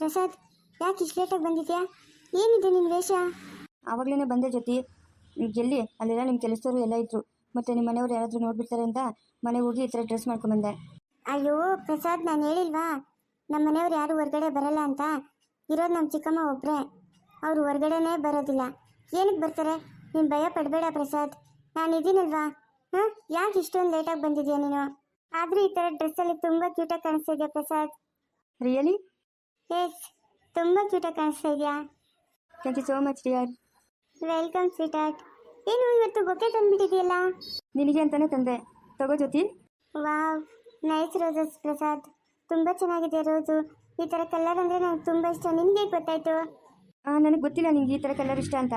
ಪ್ರಸಾದ್ ಯಾಕೆ ಇಷ್ಟು ಲೇಟಾಗಿ ಬಂದಿದ್ಯಾ? ಏನಿದೆ ನಿನ್ನ ವೇಷ? ಆವಾಗಲೇ ಬಂದೆ ಜೊತೆ ನೀವು ಎಲ್ಲಿ? ಅಲ್ಲೆಲ್ಲ ನಿಮ್ಮ ಕೆಲಸದವರು ಎಲ್ಲ ಇದ್ರು. ಮತ್ತು ನಿಮ್ಮ ಮನೆಯವ್ರು ಯಾರಾದರೂ ನೋಡ್ಬಿಡ್ತಾರೆ ಅಂತ ಮನೆಗೆ ಹೋಗಿ ಈ ಥರ ಡ್ರೆಸ್ ಮಾಡ್ಕೊಂಬಂದೆ. ಅಯ್ಯೋ ಪ್ರಸಾದ್ ನಾನು ಹೇಳಿಲ್ವಾ? ನಮ್ಮ ಮನೆಯವ್ರು ಯಾರು ಹೊರಗಡೆ ಬರಲ್ಲ ಅಂತ? ಇರೋದು ನಮ್ಮ ಚಿಕ್ಕಮ್ಮ ಒಬ್ಬರೇ ಅವರು ಹೊರಗಡೆನೇ ಬರೋದಿಲ್ಲ. ಏನಕ್ಕೆ ಬರ್ತಾರೆ? ನೀನು ಭಯ ಪಡಬೇಡ ಪ್ರಸಾದ್. ನಾನು ಇದ್ದೀನಲ್ವಾ ಹಾಂ? ಯಾಕೆ ಇಷ್ಟೊಂದು ಲೇಟಾಗಿ ಬಂದಿದ್ಯಾ ನೀನು? ಆದರೆ ಈ ಥರ ಡ್ರೆಸ್ಸಲ್ಲಿ ತುಂಬ ಕ್ಯೂಟಾಗಿ ಕಾಣಿಸ್ತಾ ಇದೆಯಾ ಪ್ರಸಾದ್? ರಿಯಲಿ ಎಸ್ ತುಂಬ ಕ್ಯೂಟಾಗಿ ಕಾಣಿಸ್ತಾ ಇದೆಯಾ? Thank you so much dear welcome sweetheart ಏನು ಇವತ್ತು ಬೊಕ್ಕೆ ತಂದ್ಬಿಟ್ಟಿದೆಯಲ್ಲ ನಿನಗೆ ಅಂತಾನೆ ತಂದೆ. ತಗೋ Jyothi. Wow nice roses Prasad. ತುಂಬ ಚೆನ್ನಾಗಿದೆ ರೋಸು ಈ ಥರ ಕಲರ್ ಅಂದರೆ ನನಗೆ ತುಂಬ ಇಷ್ಟ. ನಿಮಗೆ ಗೊತ್ತಾಯ್ತು? ನನಗೆ ಗೊತ್ತಿಲ್ಲ ನಿಂಗೆ ಈ ಥರ ಕಲರ್ ಇಷ್ಟ ಅಂತ.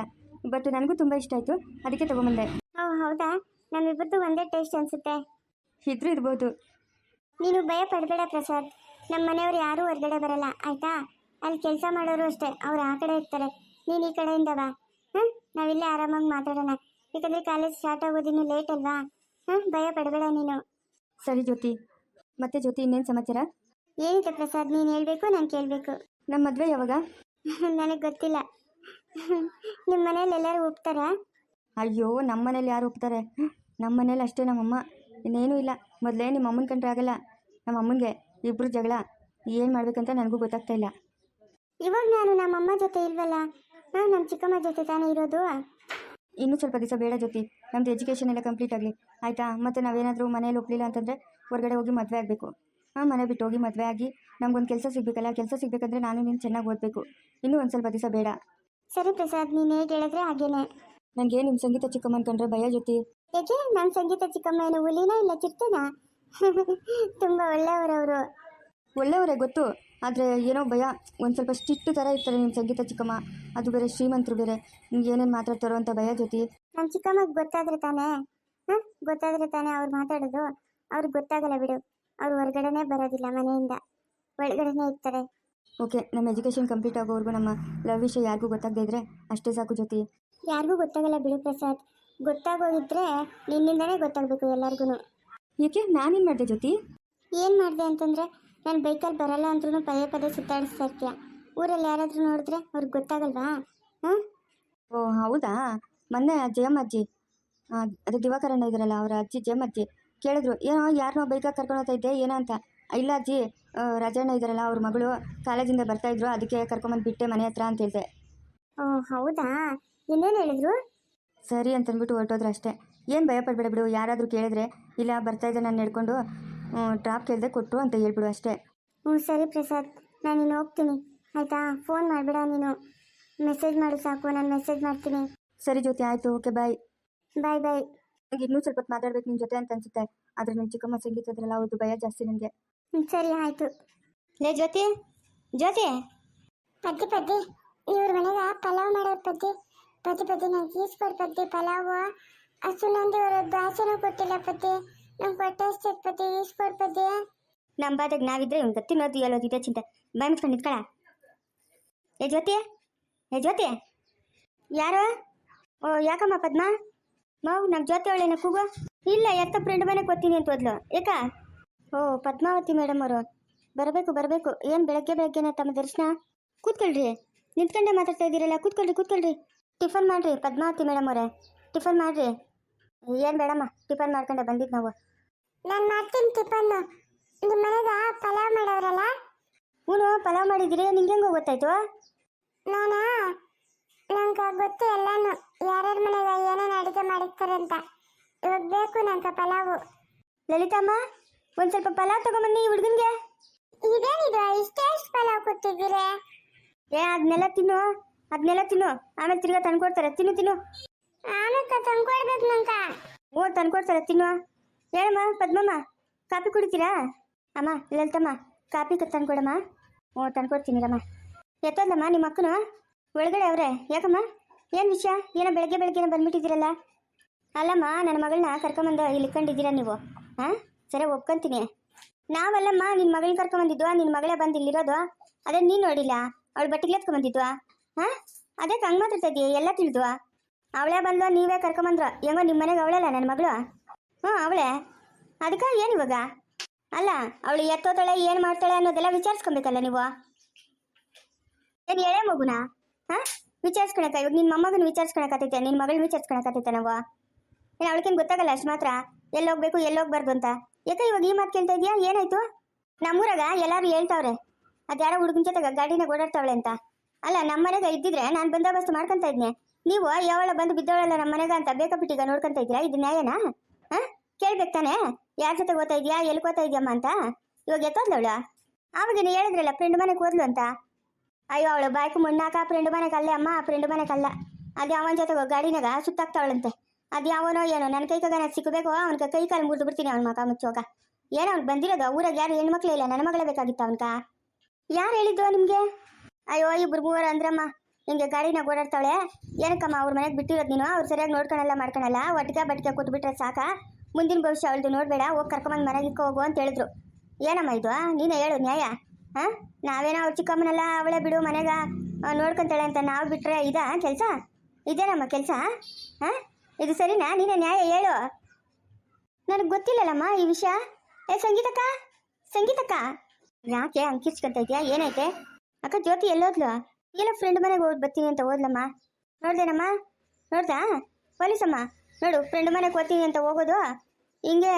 ಬಟ್ ನನಗೂ ತುಂಬ ಇಷ್ಟ ಆಯಿತು. ಅದಕ್ಕೆ ತಗೊಂಬಂದೆ. ಓ ಹೌದಾ? ನಮ್ಮಿಬ್ಬರದ್ದು ಒಂದೇ ಟೇಸ್ಟ್ ಅನಿಸುತ್ತೆ. ಇದ್ರೂ ಇರ್ಬೋದು. ನೀನು ಭಯ ಪಡಬೇಡ ಪ್ರಸಾದ್. ನಮ್ಮ ಮನೆಯವ್ರು ಯಾರೂ ಹೊರಗಡೆ ಬರಲ್ಲ ಆಯ್ತಾ? ಅಲ್ಲಿ ಕೆಲಸ ಮಾಡೋರು ಅಷ್ಟೇ ಅವ್ರು ಆ ಕಡೆ ಇರ್ತಾರೆ. ನೀನು ಈ ಕಡೆಯಿಂದ ಬಾ. ಹ್ಞೂ ನಾವಿಲ್ಲೇ ಆರಾಮಾಗಿ ಮಾತಾಡೋಣ. ಯಾಕಂದರೆ ಕಾಲೇಜ್ ಸ್ಟಾರ್ಟ್ ಆಗೋದಿನ್ನು ಲೇಟ್ ಅಲ್ವಾ? ಹ್ಞೂ ಭಯ ಪಡಬೇಡ ನೀನು. ಸರಿ ಜ್ಯೋತಿ. ಮತ್ತೆ ಜ್ಯೋತಿ ಇನ್ನೇನು ಸಮಾಚಾರ? ಏನಿದೆ ಪ್ರಸಾದ್ ನೀನು ಹೇಳಬೇಕು ನಾನು ಕೇಳಬೇಕು? ನಮ್ಮ ಮದುವೆ ಯಾವಾಗ? ನನಗೆ ಗೊತ್ತಿಲ್ಲ. ನಿಮ್ಮ ಮನೇಲಿ ಎಲ್ಲರೂ ಒಪ್ತಾರಾ? ಅಯ್ಯೋ ನಮ್ಮ ಮನೇಲಿ ಯಾರು ಒಪ್ತಾರೆ? ನಮ್ಮ ಮನೇಲಿ ಅಷ್ಟೇ ನಮ್ಮಮ್ಮ. ಇನ್ನೇನೂ ಇಲ್ಲ. ಮೊದಲೇ ನಿಮ್ಮ ಅಮ್ಮನ ಕಂಡ್ರೆ ಆಗಲ್ಲ. ನಮ್ಮ ಅಮ್ಮನಿಗೆ ಇಬ್ಬರು ಜಗಳ. ಏನು ಮಾಡ್ಬೇಕಂತ ನನಗೂ ಗೊತ್ತಾಗ್ತಾ ಇಲ್ಲ. ಇವಾಗ ನಾನು ನಮ್ಮಮ್ಮ ಜೊತೆ ಇಲ್ವಲ್ಲ? ನಾನು ನಮ್ಮ ಚಿಕ್ಕಮ್ಮ ಜೊತೆ ತಾನೇ ಇರೋದು. ಇನ್ನೂ ಸ್ವಲ್ಪ ದಿವಸ ಬೇಡ ಜೊತೆ ನಮ್ದು ಎಜುಕೇಷನ್ ಎಲ್ಲ ಕಂಪ್ಲೀಟ್ ಆಗಲಿ. ಆಯಿತಾ? ಮತ್ತೆ ನಾವೇನಾದರೂ ಮನೇಲಿ ಒಪ್ಪಲಿಲ್ಲ ಅಂತಂದರೆ ಹೊರಗಡೆ ಹೋಗಿ ಮದುವೆ ಆಗಬೇಕು. ಹಾಂ ಮನೆ ಬಿಟ್ಟು ಹೋಗಿ ಮದುವೆ ಆಗಿ ನಮ್ಗೊಂದು ಕೆಲಸ ಸಿಗಬೇಕಲ್ಲ? ಕೆಲಸ ಸಿಗಬೇಕಂದ್ರೆ ನಾನು ನೀನು ಚೆನ್ನಾಗಿ ಓದಬೇಕು. ಇನ್ನೂ ಒಂದು ಸ್ವಲ್ಪ ದಿವಸ ಬೇಡ. ಸರಿ ಪ್ರಸಾದ್ ನೀನು ಹೇಗೆ ಹೇಳಿದ್ರೆ ಹಾಗೇನೆ. ನನಗೆ ನಿಮ್ಮ ಸಂಗೀತ ಚಿಕ್ಕಮ್ಮ ಅನ್ಕೊಂಡ್ರೆ ಭಯ ಜೊತೆ ಯಾಕೆ ನಾನು ಸಂಗೀತ ಚಿಕ್ಕಮ್ಮ ಏನು ಹುಲಿನ ಇಲ್ಲ ಚಿರ್ತನ ತುಂಬ ಒಳ್ಳೆಯವರವರು. ಒಳ್ಳೆಯವರೇ ಗೊತ್ತು ಆದರೆ ಏನೋ ಭಯ ಒಂದು ಸ್ವಲ್ಪ ಸ್ಟಿಟ್ಟು ಥರ ಇರ್ತಾರೆ ನಿಮ್ಮ ಸಂಗೀತ ಚಿಕ್ಕಮ್ಮ ಅದು ಬೇರೆ ಶ್ರೀಮಂತರು ಬೇರೆ ನಿಮ್ಗೆ ಏನೇನು ಮಾತಾಡ್ತಾರೋ ಅಂತ ಭಯ ಜೊತೆ ನಮ್ಮ ಚಿಕ್ಕಮ್ಮಗೆ ಗೊತ್ತಾದ್ರೆ ತಾನೇ ಹಾಂ ಗೊತ್ತಾದ್ರೆ ತಾನೇ ಅವ್ರು ಮಾತಾಡೋದು ಅವ್ರಿಗೆ ಗೊತ್ತಾಗಲ್ಲ ಬಿಡು ಅವ್ರು ಹೊರಗಡೆನೇ ಬರೋದಿಲ್ಲ ಮನೆಯಿಂದ ಒಳಗಡೆನೇ ಇರ್ತಾರೆ. ಓಕೆ ನಮ್ಮ ಎಜುಕೇಷನ್ ಕಂಪ್ಲೀಟ್ ಆಗೋವರೆಗೂ ನಮ್ಮ ಲವ್ ವಿಷಯ ಯಾರಿಗೂ ಗೊತ್ತಾಗದೇ ಇದ್ರೆ ಅಷ್ಟೇ ಸಾಕು ಜೊತೆ ಯಾರಿಗೂ ಗೊತ್ತಾಗಲ್ಲ ಬಿಡು ಪ್ರಸಾದ್ ಗೊತ್ತಾಗೋಗಿದ್ರೆ ನಿನ್ನಿಂದನೇ ಗೊತ್ತಾಗಬೇಕು ಎಲ್ಲರಿಗೂ ಏಕೆ ನಾನೇನು ಮಾಡಿದೆ ಜ್ಯೋತಿ? ಏನು ಮಾಡಿದೆ ಅಂತಂದರೆ ನಾನು ಬೈಕಲ್ಲಿ ಬರಲ್ಲ ಅಂದ್ರೂ ಪದೇ ಪದೇ ಸುತ್ತಾಡಿಸ್ತಾ ಇರ್ತೀಯ. ಊರಲ್ಲಿ ಯಾರಾದರೂ ನೋಡಿದ್ರೆ ಅವ್ರಿಗೆ ಗೊತ್ತಾಗಲ್ವಾ? ಹಾಂ? ಓ ಹೌದಾ? ಮೊನ್ನೆ ಜಯಮ್ಮಜ್ಜಿ ಅದು ದಿವಾಕರಣ್ಣ ಇದ್ರಲ್ಲ ಅವರ ಅಜ್ಜಿ ಜಯಮ್ಮಜ್ಜಿ ಕೇಳಿದ್ರು ಏನೋ ಯಾರನ್ನೋ ಬೈಕಾಗಿ ಕರ್ಕೊಂಡು ಹೋಗ್ತಾ ಇದ್ದೆ ಏನೋ ಅಂತ. ಇಲ್ಲ ಅಜ್ಜಿ ರಜಣ್ಣ ಇದ್ದಾರಲ್ಲ ಅವ್ರ ಮಗಳು ಕಾಲೇಜಿಂದ ಬರ್ತಾ ಇದ್ರು ಅದಕ್ಕೆ ಕರ್ಕೊಂಬಂದು ಬಿಟ್ಟೆ ಮನೆ ಹತ್ರ ಅಂತ ಹೇಳಿದೆ. ಓ ಹೌದಾ? ಇನ್ನೇನು ಹೇಳಿದ್ರು? ಸರಿ ಅಂತಂದ್ಬಿಟ್ಟು ಹೊರಟೋದ್ರೆ ಅಷ್ಟೇ. ಏನು ಭಯ ಪಡಬೇಡ ಬಿಡು ಯಾರಾದರೂ ಕೇಳಿದ್ರೆ ಇಲ್ಲ ಬರ್ತಾ ಇದ್ದೆ ನಾನು ನಡ್ಕೊಂಡು ಡ್ರಾಪ್ ಕೇಳಿದೆ ಕೊಟ್ಟರು ಅಂತ ಹೇಳ್ಬಿಡು ಅಷ್ಟೇ. ಹ್ಞೂ ಸರಿ ಪ್ರಸಾದ್ ನಾನು ನೀನು ಹೋಗ್ತೀನಿ. ಆಯಿತಾ? ಫೋನ್ ಮಾಡಬೇಡ ನೀನು. ಮೆಸೇಜ್ ಮಾಡು ಸಾಕು ನಾನು ಮೆಸೇಜ್ ಮಾಡ್ತೀನಿ. ಸರಿ ಜ್ಯೋತಿ ಆಯಿತು ಓಕೆ ಬಾಯ್ ಬಾಯ್ ಬಾಯ್ ನನಗೆ ಇನ್ನೂ ಸ್ವಲ್ಪ ಮಾತಾಡ್ಬೇಕು ನಿಮ್ಮ ಜೊತೆ ಅಂತ ಅನ್ಸುತ್ತೆ ಆದರೆ ನಿಮ್ಮ ಚಿಕ್ಕಮ್ಮ ಸಂಗೀತದ್ರಲ್ಲ ಅವ್ರದ್ದು ಭಯ ಜಾಸ್ತಿ ನನಗೆ ಹ್ಞೂ ಸರಿ ಆಯಿತು. ಲೇ ಜ್ಯೋತಿ ಜ್ಯೋತಿ. ಪದ್ದಿ ಪದ್ದಿ ಇವ್ರ ಮನೆಗೆ ಪಲಾವ್ ಮಾಡೋರು ಪದ್ದಿ. ಪದ್ದಿ ಪದ್ದಿ ನಂಗೆ ಈಸ್ಕೊಡ್ ಪಲಾವು ಅಷ್ಟು ನಂದಿ ಅವರ ದಾಸನೂ ಕೊಟ್ಟಿಲ್ಲ ಪತಿ ನಂಗೆ ಈಸ್ಕೊಡ್ ಪದ್ದಿ ನಮ್ಮ ಬಾದಾಗ ನಾವಿದ್ರೆ ಇವ್ನು ತಿನ್ನೋದು ಎಲ್ಲೋದು ಇದೆ ಚಿಂತೆ. ಬಾಯ್ ಮುಚ್ಕೊಂಡು ನಿಂತ್ಕೊಳ. ಏ ಜ್ಯೋತಿ ಏ ಜ್ಯೋತಿ. ಯಾರು? ಓ, ಯಾಕಮ್ಮ ಪದ್ಮ? ಮಾವು ನಮ್ಮ ಜ್ಯೋತಿ ಅವಳೇನ ಕೂಗು. ಇಲ್ಲ, ಎತ್ತ ಫ್ರೆಂಡ್ ಮನೆಗೆ ಗೊತ್ತೀನಿ ಅಂತ ಒದ್ಲು ಏಕಾ? ಓ, ಪದ್ಮಾವತಿ ಮೇಡಮ್ ಅವರು. ಬರಬೇಕು ಬರಬೇಕು. ಏನು ಬೆಳಗ್ಗೆ ಬೆಳಗ್ಗೆನೆ ತಮ್ಮ ದರ್ಶನ? ಕೂತ್ಕೊಳ್ರಿ. ನಿಂತ್ಕೊಂಡೆ ಮಾತಾಡ್ತಾ ಇದ್ದೀರಲ್ಲ, ಕೂತ್ಕೊಳ್ರಿ ಕೂತ್ಕೊಳ್ರಿ. ಟಿಫನ್ ಮಾಡ್ರಿ ಪದ್ಮಾವತಿ ಮೇಡಮ್ ಅವರೇ. ಟಿಫನ್ ಮಾಡ್ರಿ. ಏನು ಬೇಡಮ್ಮ ಟಿಫನ್ ಮಾಡ್ಕೊಂಡೆ ಬಂದಿದ್ದು ನಾವು. ನಾನು ಮಾಡ್ತೀನಿ ಟಿಫನ್ ನಿಮ್ಮ ಮನೆಗ ಪಲಾವ್ ಮಾಡೋರಲ್ಲ ಹ್ಞೂ ಪಲಾವ್ ಮಾಡಿದ್ದೀರಿ ನಿಂಗೆ ಹೆಂಗೆ ಗೊತ್ತಾಯ್ತು? ನಾನು? ನಂಗೆ ಗೊತ್ತು ಎಲ್ಲಾನು. ಯಾರ್ಯಾರ ಮನೆಗ ಏನೇನು ಅಡುಗೆ ಮಾಡಿರ್ತಾರೆ ಅಂತ. ಇವಾಗ ಬೇಕು ನಂಗೆ ಪಲಾವು. ಲಲಿತಮ್ಮ ಒಂದು ಸ್ವಲ್ಪ ಪಲಾವ್ ತಗೊಂಬನ್ನಿ ಈ ಹುಡುಗನ್ಗೆ. ಇದೇನಿದು ಇಷ್ಟೇ ಪಲಾವ್ ಕೊಟ್ಟಿದ್ದೀರಾ? ಏ ಅದನ್ನೆಲ್ಲ ತಿನ್ನು. ಅದನ್ನೆಲ್ಲ ತಿನ್ನು. ಆಮೇಲೆ ತಿರ್ಗಾ ತಂದ್ಕೊಡ್ತಾರೆ. ತಿನ್ನು ತಿನ್ನು. ಆಮೇಲೆ ತಂದ್ಕೊಡ್ಬೇಕು ಓ ತಂದ್ಕೊಡ್ತಾರೆ. ತಿನ್ನು ಹೇಳಮ್ಮ ಪದ್ಮಮ್ಮ ಕಾಫಿ ಕುಡಿತೀರಾ? ಅಮ್ಮ ಲಲಿತಮ್ಮ ಕಾಫಿ ತಂದ್ಕೊಡಮ್ಮ. ಓ ತಂದ್ಕೊಡ್ತೀನಿ ರಮ್ಮ ಎತ್ತೋದಮ್ಮ ನಿಮ್ಮ ಅಕ್ಕನು? ಒಳಗಡೆ ಅವ್ರೆ. ಯಾಕಮ್ಮ? ಏನು ವಿಷಯ? ಏನೋ ಬೆಳಗ್ಗೆ ಬೆಳಗ್ಗೆನ ಬಂದ್ಬಿಟ್ಟಿದ್ದೀರಲ್ಲ. ಅಲ್ಲಮ್ಮ ನನ್ನ ಮಗಳನ್ನ ಕರ್ಕೊಂಬಂದು ಇಲ್ಲಿ ಕಂಡಿದ್ದೀರ ನೀವು? ಹಾಂ ಸರಿ ಒಪ್ಕೊಂತೀನಿ. ನಾವಲ್ಲಮ್ಮ ನಿನ್ನ ಮಗಳನ್ನ ಕರ್ಕೊಂಬಂದಿದ್ವಾ? ನಿನ್ನ ಮಗಳೇ ಬಂದು ಇಲ್ಲಿರೋದು? ಅದೇ ನೀನು ನೋಡಿಲ್ಲ. ಅವಳು ಬಟ್ಟೆಗೆ ಎತ್ಕೊಂಬಂದಿದ್ವಾ? ಹಾಂ? ಅದಕ್ಕೆ ಹಂಗೆ ಮಾತ್ರ ಇದೀಯ ಎಲ್ಲ ತಿಳಿದ್ವಾ ಅವಳೇ ಬಂದ್ಲು, ನೀವೇ ಕರ್ಕೊಂಬಂದ್ರು. ಹೆಂಗೋ ನಿಮ್ಮ ಮನೆಗೆ ಅವಳಲ್ಲ ನನ್ನ ಮಗಳು? ಹ್ಞೂ, ಅವಳೇ? ಅದಕ್ಕೆ ಏನು ಇವಾಗ? ಅಲ್ಲ, ಅವಳು ಎತ್ತೋತಾಳೆ, ಏನು ಮಾಡ್ತಾಳೆ ಅನ್ನೋದೆಲ್ಲ ವಿಚಾರಿಸ್ಕೊಬೇಕಲ್ಲ ನೀವು? ಏನು ಎಳೆ ಮಗುನಾ? ಹಾಂ? ವಿಚಾರಿಸ್ಕೊಳಕ, ಇವಾಗ ನಿನ್ನ ಮೊಮ್ಮಗನ ವಿಚಾರಿಸ್ಕೊಳಕತ್ತೈತೆ ನಿನ್ನ ಮಗಳನ್ನ ವಿಚಾರಿಸ್ಕೊಳಕತ್ತೈತೆ ನಾವು? ಏನು ಅವಳಿಗೇನು ಗೊತ್ತಾಗಲ್ಲ ಅಷ್ಟು ಮಾತ್ರ? ಎಲ್ಲಿ ಹೋಗ್ಬೇಕು ಎಲ್ಲಿ ಹೋಗ್ಬಾರ್ದು ಅಂತ? ಯಾಕೆ ಇವಾಗ ಈ ಮಾತು ಕೇಳ್ತಾ ಇದೀಯಾ? ಏನಾಯ್ತು? ನಮ್ಮೂರಾಗ ಎಲ್ಲರೂ ಹೇಳ್ತಾವ್ರೆ. ಅದ್ಯಾರೋ ಹುಡುಗನ ಜೊತೆಗೆ ಗಾಡಿನಾಗ ಓಡಾಡ್ತಾವಳೆ ಅಂತ. ಅಲ್ಲ ನಮ್ಮ ಮನೆಗೆ ಇದ್ದಿದ್ರೆ ನಾನು ಬಂದೋಬಸ್ತ್ ಮಾಡ್ಕೊಂತ ಇದ್ನೆ. ನೀವು ಯಾವಳ ಬಂದು ಬಿದ್ದವಳಲ್ಲ ನಮ್ಮ ಮನೆಗ ಅಂತ ಬೇಕಾಬಿಟ್ಟಿಗ ನೋಡ್ಕೊಂತ ಇದ್ದೀರಾ? ಇದು ನ್ಯಾಯನಾ? ಹಾ? ಕೇಳ್ಬೇಕು ತಾನೆ? ಯಾರ ಜೊತೆ ಓದ್ತಾ ಇದೆಯಾ? ಎಲ್ಲಿ ಓದ್ತಾ ಇದೆಯಮ್ಮ ಅಂತ? ಇವಾಗ ಎತ್ತೋದ್ಲವಳ ನೀನು ಹೇಳಿದ್ರಲ್ಲ ಫ್ರೆಂಡ್ ಮನೆಗೆ ಓದ್ಲು ಅಂತ? ಅಯ್ಯೋ, ಅವಳು ಬಾಯ್ಕು ಮುಣ್ಣಾಕ ಫ್ರೆಂಡ್ ಮನೆಗೆ ಅಲ್ಲೇ ಅಮ್ಮ, ಫ್ರೆಂಡ್ ಮನೆಗೆ ಅಲ್ಲ. ಅದು ಅವನ ಜೊತೆ ಗಾಡಿನಾಗ ಸುತ್ತಾಕ್ತಾವಳಂತೆ. ಅದು ಯಾವನೋ ಏನೋ ನನ್ನ ಕೈ ಕಗನ ಸಿಕ್ಕಬೇಕು? ಅವನ ಕೈ ಕಾಲು ಮುರಿದು ಬಿಡ್ತೀನಿ ಅವ್ನ ಮಕ ಮುಚ್ಚೋಗ. ಏನೋ ಅವ್ನು ಬಂದಿರೋದು, ಊರಾಗ ಯಾರು ಹೆಣ್ಮಕ್ಳು ಇಲ್ಲ, ನನ್ನ ಮಗಳೇ ಬೇಕಾಗಿತ್ತು ಅವನ್ಕ? ಯಾರು ಹೇಳಿದ್ದು ನಿಮಗೆ? ಅಯ್ಯೋ, ಇಬ್ರು ಮೂವರು ಅಂದ್ರಮ್ಮ. ನಿಂಗೆ ಗಾಡಿನಾಗ ಓಡಾಡ್ತಾಳೆ. ಏನಕ್ಕಮ್ಮ ಅವ್ರ ಮನೆಗೆ ಬಿಟ್ಟಿರೋದು ನೀನು? ಅವ್ರು ಸರಿಯಾಗಿ ನೋಡ್ಕೊಳಲ್ಲ, ಮಾಡ್ಕೊಳಲ್ಲ? ಒಟ್ಟಿಗೆ ಬಟ್ಟಿಗೆ ಕೂತ್ಬಿಟ್ರೆ ಸಾಕ? ಮುಂದಿನ ಭವಿಷ್ಯ ಅವಳದು ನೋಡಬೇಡ, ಹೋಗಿ ಕರ್ಕೊಂಬಂದು ಮನೆಗೆ ಹೋಗು ಅಂತ ಹೇಳಿದ್ರು. ಏನಮ್ಮ ಇದು ನೀನೇ ಹೇಳು ನ್ಯಾಯ ಹಾಂ ನಾವೇನೋ ಅವ್ರು ಚಿಕ್ಕಮ್ಮನೆಲ್ಲ, ಅವಳೇ ಬಿಡು ಮನೆಗ ನೋಡ್ಕೊಂತಾಳೆ ಅಂತ ನಾವು ಬಿಟ್ಟರೆ ಇದಾ, ಕೆಲಸ? ಇದೇನಮ್ಮ ಕೆಲಸ ಹಾಂ ಇದು ಸರಿನಾ? ನೀನೇ ನ್ಯಾಯ ಹೇಳು. ನನಗೆ ಗೊತ್ತಿಲ್ಲಲ್ಲಮ್ಮ ಈ ವಿಷಯ. ಏ, ಸಂಗೀತಕ್ಕ ಸಂಗೀತಕ್ಕ. ಯಾಕೆ ಅಂಕಿರ್ಸ್ಕೊಂತ ಇದೆಯಾ? ಏನೈತೆ ಅಕ್ಕ ಜ್ಯೋತಿ ಎಲ್ಲೋದ್ಲು? ಏನೋ ಫ್ರೆಂಡ್ ಮನೆಗೆ ಹೋಗಿ ಬರ್ತೀನಿ ಅಂತ ಹೋದ್ಲಮ್ಮ? ನೋಡ್ದೇನಮ್ಮ? ನೋಡ್ದಾ? ಪೊಲೀಸಮ್ಮ, ನೋಡು ಫ್ರೆಂಡ್ ಮನೆಗೆ ಹೋಗ್ತೀನಿ ಅಂತ ಹೋಗೋದು, ಹಿಂಗೆ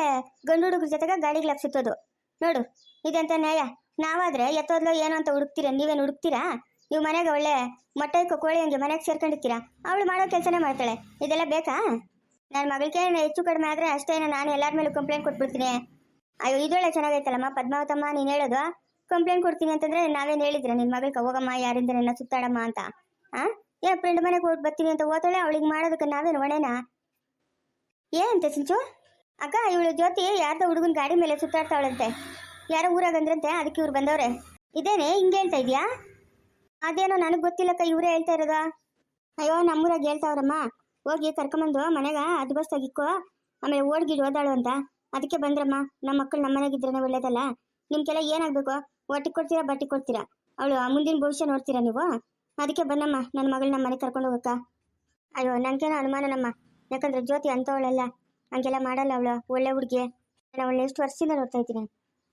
ಗಂಡು ಹುಡುಗ್ರ ಜೊತೆಗೆ ಗಾಡಿಗೆ ಲಪ್ಸುತ್ತೋದು ನೋಡು, ಇದೆಂತ ನ್ಯಾಯ? ನಾವಾದ್ರೆ ಎತ್ತೋದ್ಲೋ ಏನೋ ಅಂತ ಹುಡುಕ್ತೀರ? ನೀವೇನು ಹುಡುಕ್ತೀರಾ? ನೀವು ಮನೆಗೆ ಒಳ್ಳೆ ಮೊಟ್ಟೆ ಕೋಳಿ ಹಂಗೆ ಮನೆಗೆ ಸೇರ್ಕೊಂಡಿರ್ತೀರಾ? ಅವಳು ಮಾಡೋ ಕೆಲಸನೇ ಮಾಡ್ತಾಳೆ. ಇದೆಲ್ಲ ಬೇಕಾ? ನನ್ನ ಮಗಳಿಗೆ ಹೆಚ್ಚು ಕಡಿಮೆ ಆದರೆ ಅಷ್ಟೇನೋ ನಾನು ಎಲ್ಲರ ಮೇಲೂ ಕಂಪ್ಲೇಂಟ್ ಕೊಟ್ಬಿಡ್ತೀನಿ. ಅಯ್ಯೋ ಇದೊಳ್ಳೆ ಚೆನ್ನಾಗೈತಲ್ಲಮ್ಮ ಪದ್ಮಾವತಮ್ಮ, ನೀನು ಹೇಳೋದು? ಕಂಪ್ಲೇಂಟ್ ಕೊಡ್ತೀನಿ ಅಂತಂದ್ರೆ ನಾವೇನು ಹೇಳಿದ್ರೆ ನಿನ್ನ ಮಗಳಿಗೆ ಹೋಗಮ್ಮ ಯಾರಿಂದ ನನ್ನ ಸುತ್ತಾಡಮ್ಮ ಅಂತ. ಆ? ಏ ಫ್ರೆಂಡ್ ಮನೆಗೆ ಹೋಗಿ ಬರ್ತೀನಿ ಅಂತ ಓದಾಳೆ ಅವಳಿಗೆ ಮಾಡೋದಕ್ಕೆ ನಾವೇನು ಒಣೇನಾ ಏನಂತೆ ಸಿಂಚು? ಅಕ್ಕ, ಇವಳು ಜ್ಯೋತಿ ಯಾರ್ದೋ ಹುಡುಗನ ಗಾಡಿ ಮೇಲೆ ಸುತ್ತಾಡ್ತಾವಳಂತೆ ಯಾರೋ ಊರಾಗ ಅಂದ್ರಂತೆ ಅದಕ್ಕೆ ಇವ್ರು ಬಂದವ್ರೆ. ಇದೇನೆ, ಹಿಂಗೆ ಹೇಳ್ತಾ ಇದೆಯಾ? ಅದೇನೋ ನನಗೆ ಗೊತ್ತಿಲ್ಲಕ್ಕ, ಇವರೇ ಹೇಳ್ತಾ ಇರೋದಾ. ಅಯ್ಯೋ, ನಮ್ಮೂರಾಗ ಹೇಳ್ತಾವ್ರಮ್ಮ. ಹೋಗಿ ಕರ್ಕೊಂಬಂದು ಮನೆಗೆ ಅದು ಬಸ್ ಇಕ್ಕೋ. ಆಮೇಲೆ ಓಡ್ಗಿಡ್ ಓದಾಳು ಅಂತ. ಅದಕ್ಕೆ ಬಂದ್ರಮ್ಮ ನಮ್ಮ ಮಕ್ಕಳು ನಮ್ಮ ಮನೆಗಿದ್ರೆ ಒಳ್ಳೇದಲ್ಲ. ನಿಮ್ಗೆಲ್ಲ ಏನಾಗಬೇಕು? ಒಟ್ಟಿಗೆ ಕೊಡ್ತೀರಾ, ಬಟ್ಟೆ ಕೊಡ್ತೀರಾ? ಅವಳು ಮುಂದಿನ ಭವಿಷ್ಯ ನೋಡ್ತೀರಾ ನೀವು? ಅದಕ್ಕೆ ಬನ್ನಮ್ಮ ನನ್ನ ಮಗಳು ನಮ್ಮ ಮನೆಗೆ ಕರ್ಕೊಂಡು ಹೋಗಕ್ಕ. ಅಯ್ಯೋ ನನಗೇನೋ ಅನುಮಾನನಮ್ಮ. ಯಾಕಂದ್ರೆ ಜ್ಯೋತಿ ಅಂಥವಳಲ್ಲ ಹಂಗೆಲ್ಲ ಮಾಡಲ್ಲ ಅವಳು, ಒಳ್ಳೆ ಹುಡುಗಿ. ನಾನು ಅವಳು ಎಷ್ಟು ವರ್ಷದಿಂದ ನೋಡ್ತಾ ಇದ್ದೀನಿ.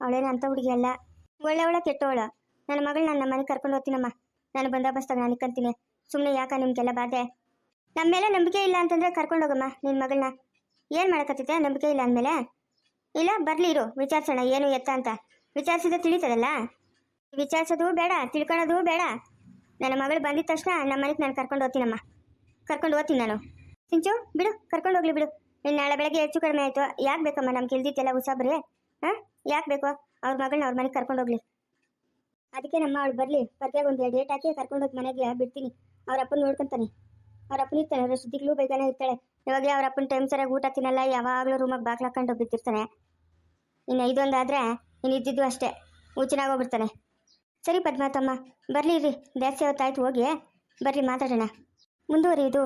ಅವಳೇನು ಅಂಥ ಹುಡುಗಿ ಅಲ್ಲ. ಒಳ್ಳೆವಳ ಕೆಟ್ಟವಳು. ನನ್ನ ಮಗಳು ನನ್ನ ಮನೆಗೆ ಕರ್ಕೊಂಡು ಹೋಗ್ತೀನಮ್ಮ. ನಾನು ಬಂದೋಬಸ್ತಾಗ ನಾನು ಇಕ್ಕಂತೀನಿ ಸುಮ್ಮನೆ ಯಾಕ ನಿಮಗೆಲ್ಲ ಬಾಧೆ? ನಮ್ಮ ಮೇಲೆ ನಂಬಿಕೆ ಇಲ್ಲ ಅಂತಂದ್ರೆ ಕರ್ಕೊಂಡು ಹೋಗಮ್ಮ ನಿನ್ನ ಮಗಳನ್ನ. ಏನು ಮಾಡಕತ್ತೈತೆ ನಂಬಿಕೆ ಇಲ್ಲ ಅಂದಮೇಲೆ? ಇಲ್ಲ, ಬರಲಿ ಇರು, ವಿಚಾರಿಸೋಣ, ಏನು ಎತ್ತ ಅಂತ. ವಿಚಾರಿಸಿದ್ರೆ ತಿಳಿತದಲ್ಲ? ವಿಚಾರಿಸೋದು ಬೇಡ ತಿಳ್ಕೊಳ್ಳೋದು ಬೇಡ. ನನ್ನ ಮಗಳು ಬಂದಿದ ತಕ್ಷಣ ನಮ್ಮ ಮನೆಗೆ ನಾನು ಕರ್ಕೊಂಡು ಹೋಗ್ತೀನಮ್ಮ. ಕರ್ಕೊಂಡು ಹೋಗ್ತೀನಿ ನಾನು. ಸಿಂಚು, ಬಿಡು, ಕರ್ಕೊಂಡು ಹೋಗ್ಲಿ ಬಿಡು. ಇನ್ನು ನಾಳೆ ಬೆಳಗ್ಗೆ ಹೆಚ್ಚು ಕಡಿಮೆ ಆಯಿತು. ಯಾಕೆ ಬೇಕಮ್ಮ ನಮ್ಗೆ ಇಲ್ದಿದ್ದೆಲ್ಲ ಉಸಾಬ್ರೆ ಹಾಂ? ಯಾಕೆ ಬೇಕು? ಅವ್ರ ಮಗಳನ್ನ ಅವ್ರ ಮನೆಗೆ ಕರ್ಕೊಂಡು ಹೋಗ್ಲಿ. ಅದಕ್ಕೆ ನಮ್ಮ ಅವಳು ಬರಲಿ. ಪರ್ಕ್ಯಾಗ ಒಂದು ಡೇಟ್ ಹಾಕಿ ಕರ್ಕೊಂಡು ಹೋಗಿ ಮನೆಗೆ ಬಿಡ್ತೀನಿ. ಅವ್ರ ಅಪ್ಪನ ನೋಡ್ಕೊಂತಾನೆ. ಅವ್ರ ಅಪ್ಪನ ಇರ್ತಾನೆ. ಅದ್ರ ಸುದ್ದಿಗ್ಲೂ ಬೇಗನೆ ಇರ್ತಾಳೆ. ಇವಾಗಲೇ ಅವ್ರ ಅಪ್ಪನ ಟೈಮ್ ಸರಿಯಾಗಿ ಊಟ ತಿನ್ನಲ್ಲ. ಯಾವಾಗಲೂ ರೂಮಾಗ ಬಾಗ್ಲಾಕೊಂಡು ಬಿದ್ದಿರ್ತಾನೆ ಇನ್ನು ಇದೊಂದಾದರೆ ಇನ್ನು ಇದ್ದಿದ್ದು ಅಷ್ಟೇ. ಹುಚ್ಚನಾಗೋಗ್ಬಿಡ್ತಾನೆ ಸರಿ ಪದ್ಮಾತಮ್ಮ, ಬರಲಿ ರೀ ಜಾಸ್ತಿ ಹೊತ್ತಾಯ್ತು, ಹೋಗಿ. ಬರ್ರಿ, ಮಾತಾಡೋಣ. ಮುಂದುವರಿ ಇದು